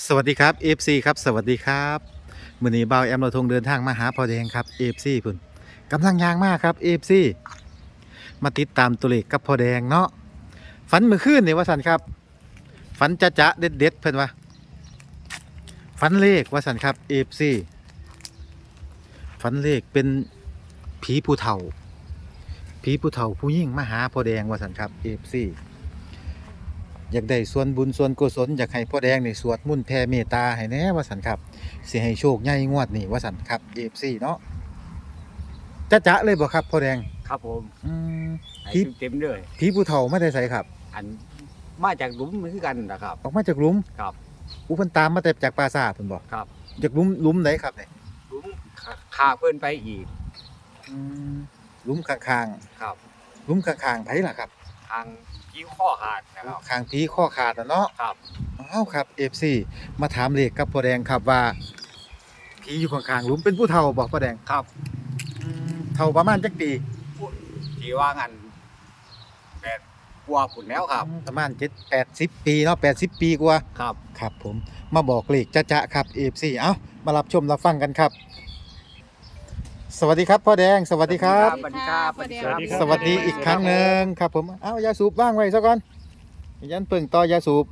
สวัสดีครับ FC ครับสวัสดีครับมือนี้บ่าวแอมเราทงเดินทางมาหาพอแดงครับ FC พุ่นกำลังยางมากครับ FC มาติดตามตัวเลขกับพอแดงเนาะฝันเมื่อคืนเนี่ยว่าสันครับฝันจะจะเด็ดเด็ดเพิ่อนว่าฝันเลขว่าสันครับ FC ฝันเลขเป็นผีผู้เฒ่าผีผู้เฒ่าผู้ยิ่งมาหาพอแดงว่าสันครับ FC อยากได้ส่วนบุญส่วนกุศลอยากให้พ่อแดงนี่สวดมุ่นต์แผ่เมตตาให้แหน่ว่าสันครับสิให้โชคใหญ่งวดนี่ว่าสันครับ FC เนาะจะจะเลยบ่ครับพ่อแดงครับผมอืมให้คลิปเต็มๆเลยผีผู้เฒ่าไม่ได้ใส่ครับ อันมาจากหลุมเหมือนกันนะครับ ออกมาจากหลุมครับอู้เพิ่นตามมาแต่จากปราสาทเพิ่นบอกครับ จากหลุมหลุมไหนครับเนี่ยหลุมขาขาเพื่อนไปอีกอืมหลุมข้างครับๆหลุมข้างๆไผล่ะครับ ทาง ยิ้วข้อขาดนะครับ ข้างผีข้อขาดน่ะเนาะครับอ้าวครับ FC มาถามเลขกับพ่อแดงครับว่าผีอยู่ข้างๆหลุมเป็นผู้เฒ่าบอกพ่อแดงครับอืมเฒ่าประมาณจักปีที่ว่างันแปดกว่าขุนแล้วครับ ประมาณ7 80ปีเนาะ80ปีกว่า ครับ ครับผมมาบอกเลขจะจะครับ FC เอ้ามารับชมรับฟังกันครับ สวัสดีครับพ่อแดงสวัสดีครับ สวัสดีครับ สวัสดีครับ สวัสดีอีกครั้งหนึ่งครับผมเอายาสูบว่างไว้ซะก่อนยันเปิ่งต่อยาสูบ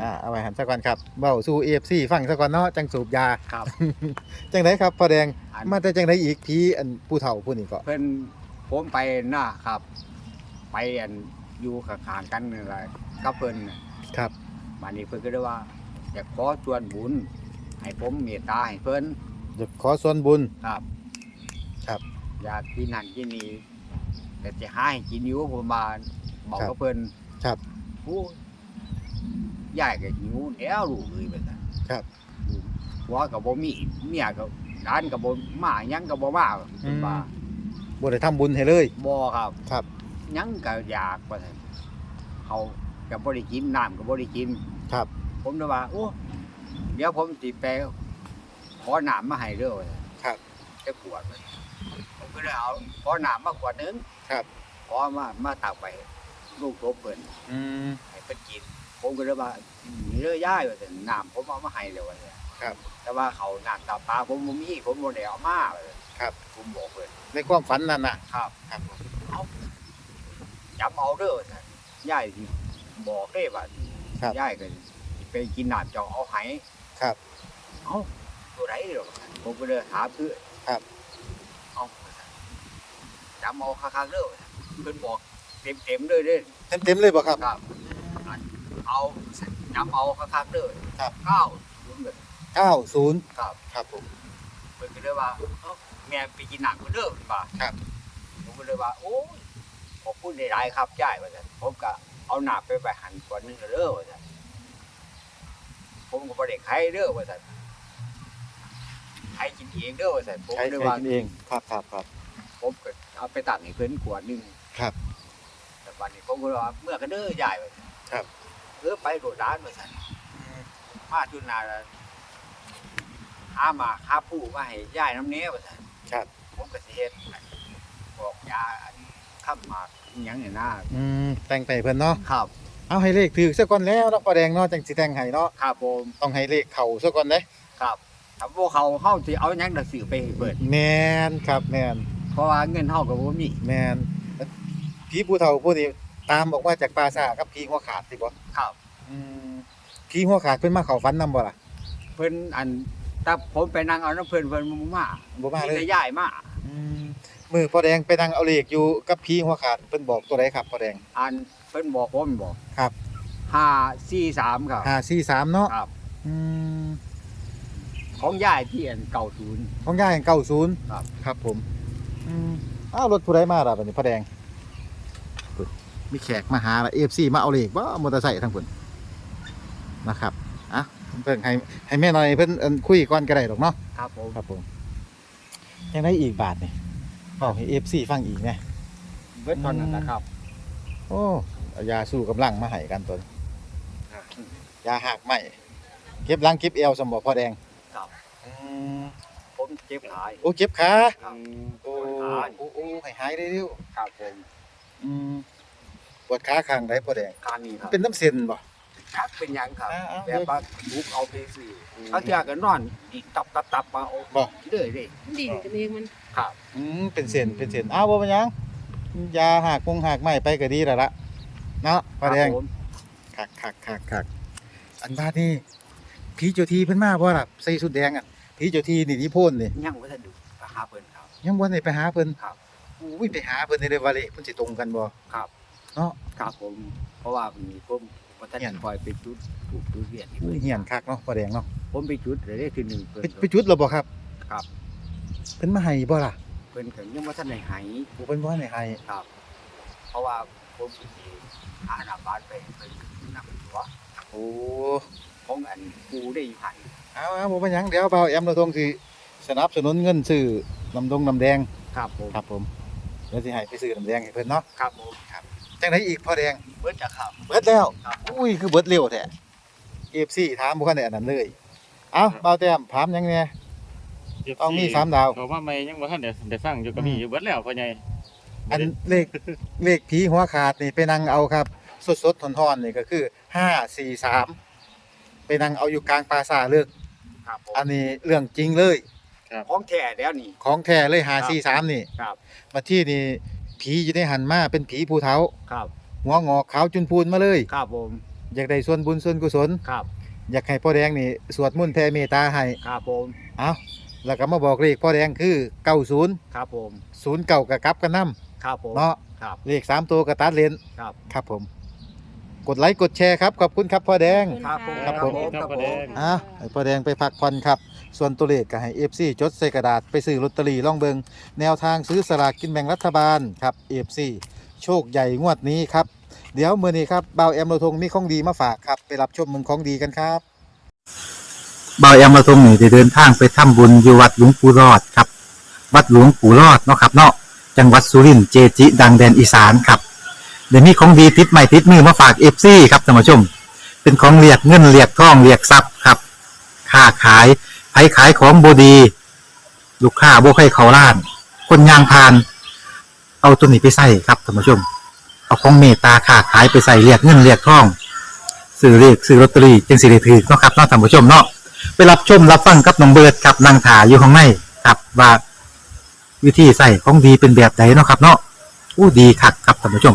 อ่าเอาไว้หันซะก่อนครับเบ้าสู่ AFC ฟังซะก่อนเนาะจังสูบยาครับ จังไดครับพ่อแดงอัน มาแต่จังไดอีกผีอันผู้เฒ่าผู้นี้ก็ เพื่อนผมไปหน้าครับ ไปอันอยู่ข้างๆกันนี่แหละกับเพื่อนน่ะครับวันนี้เพื่อนก็ได้ว่าอยากขอชวนบุญให้ผมเมตตาให้เพื่อน เดี๋ยวขอส่วนบุญ ครับครับ อยากกินนั่นกินนี่แต่จะหาให้กินอยู่ผมมาบอกครับกับเพิ่นครับโอ้ยยายก็หิวแล้วลูกเอ้ยแบบนั้นครับผัวก็บ่มีเมียก็ร้านก็บ่มาหยังก็บ่มาเพิ่นว่าบ่ได้ทำบุญให้เลย บ่ครับครับ หยังก็อยากว่าซั่นเขาก็บ่ได้กินน้ำก็บ่ได้กินครับ ผมเลยว่าโอ้เดี๋ยวผมสิไป ขอน้ำมาให้เด้อว่าซั่นครับจะขวดมันผมก็เลยเอาขอน้ำมาขวดหนึงครับขอมามาตักไปลูกโตเพิ่นอืมให้เพิ่นกิน ผมก็เลยว่านี่เด้อย่ายว่าซั่นน้ำผมเอามาให้แล้วว่าซั่นครับ แต่ว่าเขาน้ำตาปลาผมบ่มีผมบ่ได้เอามาว่าซั่นครับ ผมบอกเพิ่นในความฝันนั่นน่ะ ครับครับผมเอาจำเอาเด้อซั่นย่ายสิบอกเด้ว่าครับย่ายก็สิไปกินน้ำเจ้าเอาให้ครับ เอ้า ตัวไหนเด้อว่าซั่นผมก็เลยถามเพื่อนครับ เอาว่าซั่นจำเอาคักๆเด้อว่าซั่นเพิ่นบอกเต็มๆเลยเด้อเต็มๆเลยบ่ครับ ครับอันเอาจำเอาคักๆเด้อครับ เก้าศูนย์แบบ90ครับ ครับผม เพิ่นก็เลยว่าเอ้าแม่ไปกินหนังเพิ่นเด้อเพิ่นว่าครับ ผมก็เลยว่า โอ้ยขอบคุณหลายๆครับยายว่าซั่นผมก็เอาหน้าไปไปหันก่อนหนึงเด้อว่าซั่นผมก็บ่ได้ใครเด้อว่าซั่น ใครกินเองเด้อว่าซั่นผมใช้ก็เลยใช้ว่ากินเองครับครับครับ ผมก็เอาไปตักให้เพิ่นขวดหนึงครับแต่วันนี้ผมก็เลยว่าเมื่อก็เด้อยายว่าซั่นครับ เออไปโดดร้านว่าซั่นมาจุนนาหามาหาผู้มาให้ย่ายน้ำเนี้ยว่าซั่นครับ ผมก็สิเฮ็ดบอกยาอันข้ามหมากอิหยังเนี่ยนะอืมแต่งไปเพิ่นเนาะครับ เอาให้เลขถือซะก่อนแล้วเนาะพ่อแดงเนาะจังสิแต่งให้เนาะครับผมต้องให้เลขเข้าซะก่อนเด้ครับ ถ้าพวกเขาเฮาสิเอาหยังน่ะซื้อไปให้เปิด แม่นครับแม่นเพราะว่าเงินเฮาก็บ่มีแม่นผีผู้เฒ่าผู้นี้ตามบอกว่าจากปราสาทกับผีหัวขาดสิบ่ครับ อืมผีหัวขาดเพิ่นมาเข้าฝันนํบ่ล่ะเพิ่นอันถ้าผมไปนั่งเอาน้ำเพิ่นเพิ่นบ่มาบ่มาเลย แต่ย้ายมาอืมมือพ่อแดงไปนั่งเอาเลขอยู่กับผีหัวขาดเพิ่นบอกตัวใดครับพ่อแดง อันเพิ่นบอกผมบอกครับ 543ครับ543เนาะครับ อืม ของย้ายที่อัน90ของย่าแห่ง90ครับ ครับผมอืมอ้าวรถผู้ใดมาล่ะบัดนี้พ่อแดงปึ๊บมีแขกมาหาละ FC มาเอาเลขบ่มอเตอร์ไซค์ทั้งพุ่นนะครับอะเพิ่นให้ให้แม่หน่อยเพิ่นเอิ้นคุยก่อนก็ได้ดอกเนาะ ครับผมครับผมยังได้อีกบาทนี่บอกให้ FC ฟังอีกแหน่เบิดตอนนั้นนะครับโอ้เอายาสู้กำลังมาให้กันตัวนี้ยาหักไหมเก็บหลังเก็บเอวสมบ่พ่อแดง ครับ อืมผมเจ็บขาโอ้เจ็บขาครับ โอ้ปวดขาโอ้โอ้ให้หายเร็วครับผมๆอืมปวดขาข้างใดพ่อแดงการนี้ครับเป็นน้ำเส้นบ่ ชักเป็นหยังครับอ่าๆแบบว่าบุกเอาไปสิเขาเทื่อก็นอนอีกตับตับตับมาเอาบ่เลยดิมันดีกันเองมันครับอืมเป็นเส้นเป็นเส้นอ้าวบ่เป็นหยังยาหักคงหักไม้ไปก็ดีแล้วละเนาะพ่อแดง ครับผมคักคักคักคักอันบาดนี่ ผีเจ้าที่เพิ่นมาบ่ล่ะใส่สุดแดงอะผีเจ้าที่นี่ที่โพ่นนี่ยังบ่ทันดูไปหาเพิ่นครับ ยังบ่ได้ไปหาเพิ่นครับ อุ้ยไปหาเพิ่นได้เลยว่าเลขมันสิตรงกันบ่ครับ เนาะ ครับผม เพราะว่ามีผมบ่ทันเหี้ยน คอยไปจุดถูกจุดเวียนให้อุ้เพิ่ยนเฮียนคักเนาะพ่อแดงเนาะผมไปจุดเลยได้ทีหนึงเพิ่น ไปไปจุดแล้วบ่ครับครับ เพิ่นมาให้บ่ล่ะเพิ่นก็ยังบ่ทันได้ใหายบ่เพิ่นบ่ให้ให้ครับ เพราะว่าผมสิหาหน้าบ้านไปไปนำตัวโอ้ ของอันกูได้อยู่หันเอาเอาบ่เป็นหยังเดี๋ยวเบาแอมเราทงสิสนับสนุนเงินซื้อน้ำดงน้ำแดงครับผมครับผมเดี๋ยวสิให้ไปซื้อน้ำแดงให้เพิ่นเนาะครับผมจังไดอีกพ่อแดงเบิดจะครับ เบิดแล้วครับ อุ้ยคือเบิดเร็วแท้ FC ถามบ่คันได้อันนั้นเลยเอาเบาแต้มถามหยังแหน่ต้องมีสามดาว เขาว่าไม่ยังบ่ทันได้ได้ฟังอยู่ก็มีอยู่เบิดแล้วพ่อใหญ่อันเลขเลขผีหัวขาดนี่ไปนั่งเอาครับ สดๆทอนๆนี่ก็คือ543 ไปนั่งเอาอยู่กลางปราสาทเลิกครับผมอันนี้เรื่องจริงเลย ของแท้แล้วนี่ ของแท้เลย543นี่ครับ มาที่นี่ผีอยู่ในหันมาเป็นผีผู้เฒ่าครับ หัวงอกขาวจุนพูนมาเลย ครับผมอยากได้ส่วนบุญส่วนกุศล ครับ อยากให้พ่อแดงนี่สวดมนต์แผ่เมตตาให้ครับผม เอาแล้วก็มาบอกเลขพ่อแดงคือ90ครับผม0เก่ากับกลับกันนํครับผม เนาะครับ เลข3ตัวกับตัดเลนครับ ครับผม กดไลค์กดแชร์ครับขอบคุณครับพ่อแดง ครับผมครับผม ครับผม อะให้พ่อแดงไปพักผ่อนครับ ส่วนตัวเลขก็ให้ FC จดใส่กระดาษไปซื้อลอตเตอรี่ล่องเบิงแนวทางซื้อสลากกินแบ่งรัฐบาลครับ FC โชคใหญ่งวดนี้ครับ เดี๋ยวมื้อนี้ครับบ่าวแอมเราทงมีของดีมาฝากครับ ไปรับชมเมืองของดีกันครับบ่าวแอมเราทงนี่ได้เดินทางไปทำบุญอยู่วัดหลวงปู่รอดครับ วัดหลวงปู่รอดเนาะครับเนาะจังหวัดสุรินทร์เจจิ ดังแดนอีสานครับ เดี๋ยวนี้ของดีติดใหม่ติดมือมาฝาก FC ครับท่านผู้ชม เป็นของเรียกเงินเรียกทองเรียกทรัพย์ครับค้าขายไผขายของบดี ลูกค้าบ่ให้เขาล้าน คนยางพาน เอาตัวนี้ไปใส่ครับท่านผู้ชม เอาของเมตตาค้าขายไปใส่เรียกเงินเรียกทองซื้อเรียกซื้อลอตเตอรี่จึงสิได้ถือเนาะครับเนาะท่านผู้ชมเนาะไปรับชมรับฟังกับน้องเบิร์ดครับนางถาอยู่ข้างในครับว่าวิธีใส่ของดีเป็นแบบไหนเนาะครับเนาะอู้ดีคักครับท่านผู้ชม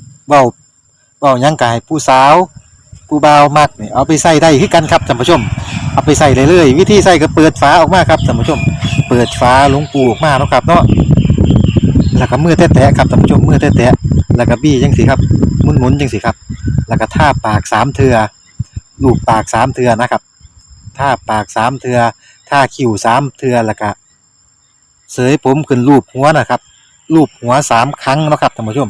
เว้าเว้ายังกายผู้สาวผู้บ่าวมักนี่เอาไปใส่ได้คือกันครับท่านผู้ชม เอาไปใส่เลยเลยวิธีใส่ก็เปิดฝาออกมาครับท่านผู้ชม เปิดฝาหลวงปูออกมาเนาะครับเนาะแล้วก็มือแตะๆครับท่านผู้ชมมือแตะๆแล้วก็บี้จังสิครับหมุนๆจังสิครับ แล้วก็ท่าปากสามเทือลูบปากสามเทือนะครับท่าปากสามเทือท่าคิ้วสามเทือแล้วก็เสยผมขึ้นรูปหัวนะครับรูปหัวสามครั้งนะครับท่านผู้ชม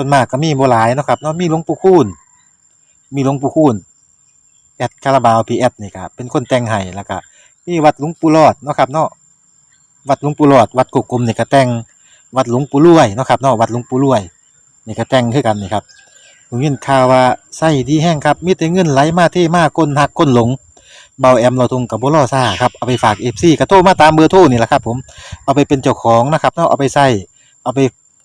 ส่วนมากก็มีบ่หลายเนาะครับเนาะมีหลวงปู่คูณมีหลวงปู่คูณแอดคาราบาวพีแอดนี่ครับเป็นคนแต่งให้แล้วก็มีวัดหลวงปู่รอดเนาะครับเนาะวัดหลวงปู่รอด วัดกุกกลมนี่ก็แต่งวัดหลวงปู่รวยเนาะครับเนาะวัดหลวงปู่รวยนี่ก็แต่งคือกันนี่ครับผมยินข่าวว่าไส้ดีแห้งครับมีแต่เงินไหลมาเทมาก้นหักก้นหลงเบาแอมเราทุงกับบุรอซ่าครับเอาไปฝากเอฟซีกระโทรมาตามเบอร์โทรนี่แหละครับผมเอาไปเป็นเจ้าของนะครับเนาะเอาไปใส่เอาไป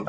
ต